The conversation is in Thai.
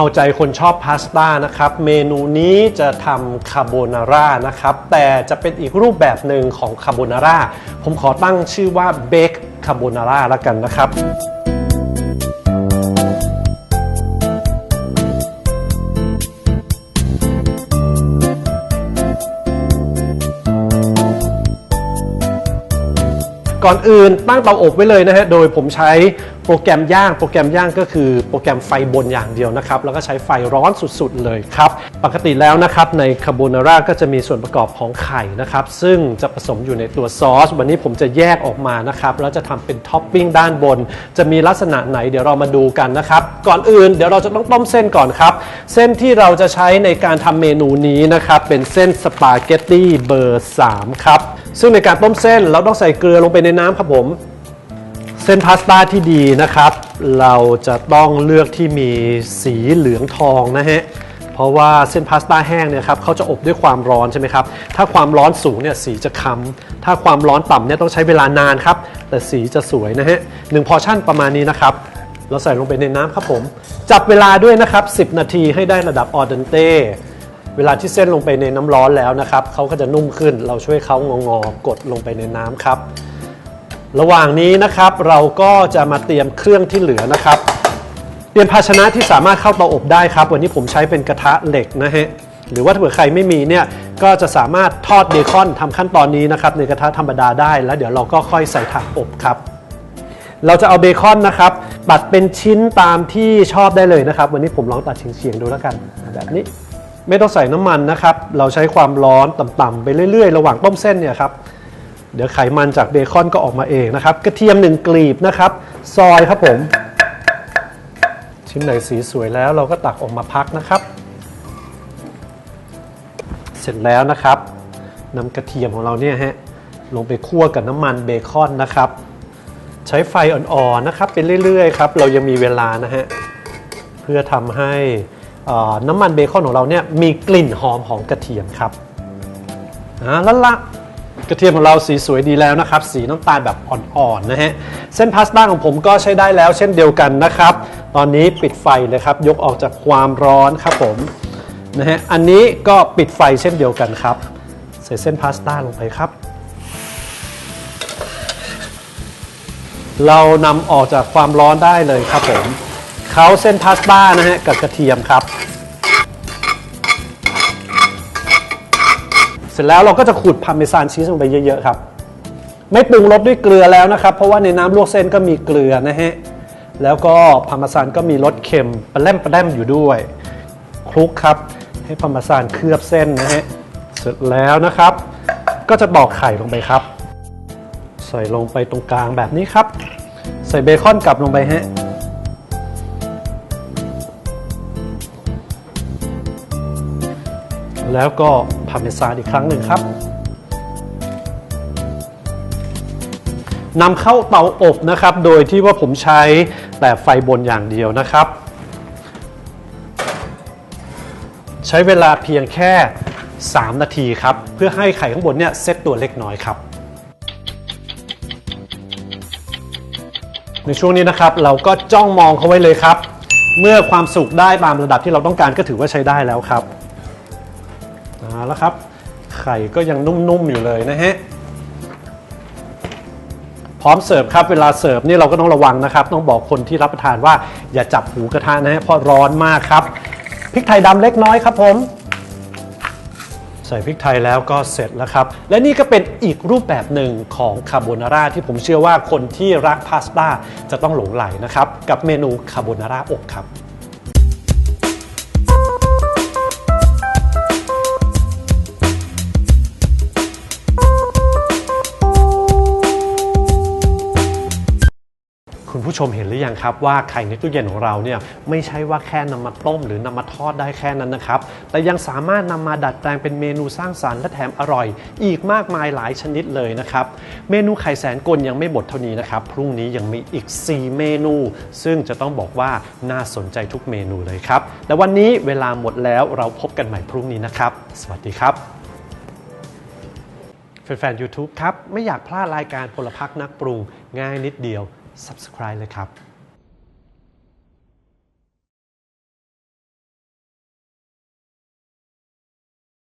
เอาใจคนชอบพาสต้านะครับ เมนูนี้จะทำคาโบนาร่านะครับ แต่จะเป็นอีกรูปแบบหนึ่งของคาโบนาร่า ผมขอตั้งชื่อว่าเบคคาโบนาร่าแล้วกันนะครับ ก่อนอื่นตั้งเตาอบไว้เลยนะฮะ โดยผมใช้โปรแกรมย่าง โปรแกรมย่างก็คือโปรแกรมไฟบนอย่างเดียวนะครับ แล้วก็ใช้ไฟร้อนสุดๆเลยครับ ปกติแล้วนะครับในคาโบนาร่าก็จะมีส่วนประกอบของไข่นะครับ ซึ่งจะผสมอยู่ในตัวซอส วันนี้ผมจะแยกออกมานะครับ แล้วจะทำเป็นท็อปปิ้งด้านบน จะมีลักษณะไหนเดี๋ยวเรามาดูกันนะครับ ก่อนอื่นเดี๋ยวเราจะต้องต้มเส้นก่อนครับ เส้นที่เราจะใช้ในการทำเมนูนี้นะครับ เป็นเส้นสปาเกตตี้เบอร์3ครับ ซึ่งในการต้มเส้นเราต้องใส่เกลือลงไปในน้ำครับผม เส้นพาสต้าที่ดีนะครับ เราจะต้องเลือกที่มีสีเหลืองทองนะฮะเพราะว่าเส้นพาสต้าแห้งเนี่ยครับเขาจะอบด้วยความร้อนใช่ไหมครับถ้าความร้อนสูงเนี่ยสีจะค้ำถ้าความร้อนต่ำเนี่ยต้องใช้เวลานานครับ แต่สีจะสวยนะฮะหนึ่งพอชั่นประมาณนี้นะครับ เราใส่ลงไปในน้ำครับผม จับเวลาด้วยนะครับ 10 นาทีให้ได้ระดับออเดนเต้ เวลาที่เส้นลงไปในน้ำร้อนแล้วนะครับเขาก็จะนุ่มขึ้น เราช่วยเขางองๆกดลงไปในน้ำครับ ระหว่างนี้นะครับเราก็จะมาเตรียมเครื่องที่เหลือนะครับ เตรียมภาชนะที่สามารถเข้าเตาอบได้ครับ วันนี้ผมใช้เป็นกระทะเหล็กนะฮะหรือว่าถ้าเผื่อใครไม่มีเนี่ยก็จะสามารถทอดเบคอนทำขั้นตอนนี้นะครับในกระทะธรรมดาได้ แล้วเดี๋ยวเราก็ค่อยใส่ถังอบครับ เราจะเอาเบคอนนะครับตัดเป็นชิ้นตามที่ชอบได้เลยนะครับ วันนี้ผมลองตัดเฉียงๆดูแล้วกันแบบนี้ ไม่ต้องใส่น้ำมันนะครับ เราใช้ความร้อนต่ำๆไปเรื่อยๆ ระหว่างต้มเส้นเนี่ยครับ เดี๋ยวไขมันจากเบคอนก็ออกมาเองนะครับ กระเทียมหนึ่งกลีบนะครับ ซอยครับผม ชิ้นไหนสีสวยแล้วเราก็ตักออกมาพักนะครับ เสร็จแล้วนะครับนำกระเทียมของเราเนี่ยฮะลงไปคั่วกับน้ำมันเบคอนนะครับ ใช้ไฟอ่อนๆนะครับไปเรื่อยๆครับ เรายังมีเวลานะฮะเพื่อทำให้ น้ำมันเบคอนของเราเนี่ยมีกลิ่นหอมของกระเทียมครับอ่าแล้วละกระเทียมของเราสีสวยดีแล้วนะครับ สีน้ำตาลแบบอ่อนๆนะฮะเส้นพาสต้าของผมก็ใช้ได้แล้วเช่นเดียวกันนะครับ ตอนนี้ปิดไฟเลยครับ ยกออกจากความร้อนครับผมนะฮะอันนี้ก็ปิดไฟเช่นเดียวกันครับใส่เส้นพาสต้าลงไปครับ เรานำออกจากความร้อนได้เลยครับผม เขาเส้นพาสต้านะฮะกับกระเทียมครับ เสร็จแล้วเราก็จะขูดพาร์เมซานชีสลงไปเยอะๆครับ ไม่ปรุงรสด้วยเกลือแล้วนะครับ เพราะว่าในน้ำลวกเส้นก็มีเกลือนะฮะแล้วก็พาร์เมซานก็มีรสเค็มปลาแรมปลาแรมอยู่ด้วยคลุกครับ ให้พาร์เมซานเคลือบเส้นนะฮะเสร็จแล้วนะครับ ก็จะตอกไข่ลงไปครับ ใส่ลงไปตรงกลางแบบนี้ครับ ใส่เบคอนกลับลงไปฮะ แล้วก็พาเมซานอีกครั้งหนึ่งครับนำเข้าเตาอบนะครับ โดยที่ว่าผมใช้แต่ไฟบนอย่างเดียวนะครับ ใช้เวลาเพียงแค่ 3 นาทีครับ เพื่อให้ไข่ข้างบนเนี่ยเซตตัวเล็กน้อยครับ ในช่วงนี้นะครับเราก็จ้องมองเขาไว้เลยครับ เมื่อความสุกได้ตามระดับที่เราต้องการก็ถือว่าใช้ได้แล้วครับ เอาละครับ ไข่ก็ยังนุ่มๆอยู่เลยนะฮะพร้อมเสิร์ฟครับเวลาเสิร์ฟนี่เราก็ต้องระวังนะครับ ต้องบอกคนที่รับประทานว่าอย่าจับหูกระทะนะฮะเพราะร้อนมากครับพริกไทยดำเล็กน้อยครับผม ใส่พริกไทยแล้วก็เสร็จแล้วครับ และนี่ก็เป็นอีกรูปแบบหนึ่งของคาโบนาร่าที่ผมเชื่อว่าคนที่รักพาสต้าจะต้องหลงไหลนะครับ กับเมนูคาโบนาร่าอบครับ คุณผู้ชมเห็นหรือยังครับว่าไข่ในตู้เย็นของเราเนี่ยไม่ใช่ว่าแค่นำมาต้ม หรือนำมาทอดได้แค่นั้นนะครับ แต่ยังสามารถนำมาดัดแปลงเป็นเมนูสร้างสรรค์และแถมอร่อย อีกมากมายหลายชนิดเลยนะครับ เมนูไข่แสนกลยังไม่หมดเท่านี้นะครับ พรุ่งนี้ยังมีอีก 4 เมนู ซึ่งจะต้องบอกว่าน่าสนใจทุกเมนูเลยครับและวันนี้เวลาหมดแล้วเราพบกันใหม่พรุ่งนี้นะครับ สวัสดีครับแฟนๆ YouTube ครับ ไม่อยากพลาดรายการพลพักนักปรุง ง่ายนิดเดียว Subscribe เลยครับ